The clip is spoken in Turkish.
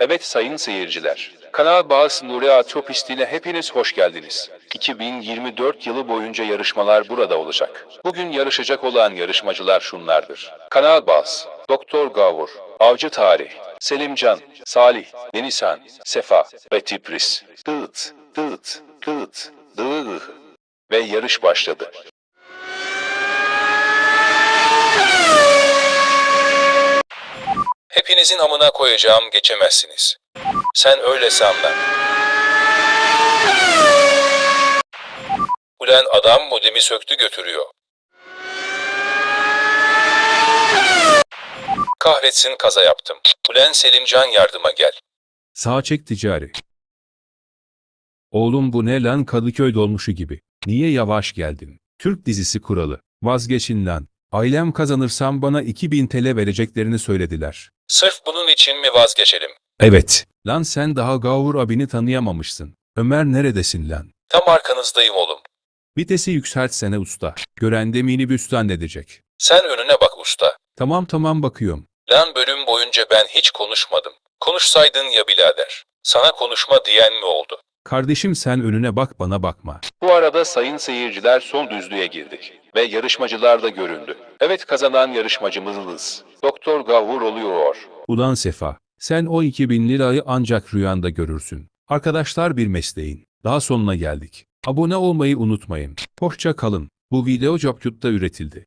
Evet sayın seyirciler. Kanal Bağız Nuri Atropistine hepiniz hoş geldiniz. 2024 yılı boyunca yarışmalar burada olacak. Bugün yarışacak olan yarışmacılar şunlardır. Kanal Bağız, Doktor Gavur, Avcı Tarih, Selimcan, Salih, Denisan, Sefa ve Tipris. Dıt, dıt, dıt, dıt. Ve yarış başladı. Hepinizin amına koyacağım geçemezsiniz. Sen öyle sanma. Ulan adam modemi söktü götürüyor. Kahretsin kaza yaptım. Ulan Selimcan yardıma gel. Sağ çek ticari. Oğlum bu ne lan Kadıköy dolmuşu gibi. Niye yavaş geldin? Türk dizisi kuralı. Vazgeçin lan. Ailem kazanırsam bana 2000 TL vereceklerini söylediler. Sırf bunun için mi vazgeçelim? Evet. Lan sen daha Gavur abini tanıyamamışsın. Ömer neredesin lan? Tam arkanızdayım oğlum. Vitesi yükseltsene usta. Gören de minibüsten edecek. Sen önüne bak usta. Tamam tamam bakıyorum. Lan bölüm boyunca ben hiç konuşmadım. Konuşsaydın ya birader. Sana konuşma diyen mi oldu? Kardeşim sen önüne bak bana bakma. Bu arada sayın seyirciler son düzlüğe girdik. Ve yarışmacılar da göründü. Evet kazanan yarışmacımız Doktor Gavur oluyor. Ulan Sefa, sen o 2000 lirayı ancak rüyanda görürsün. Arkadaşlar bir mesleğin. Daha sonuna geldik. Abone olmayı unutmayın. Hoşça kalın. Bu video CapCut'ta üretildi.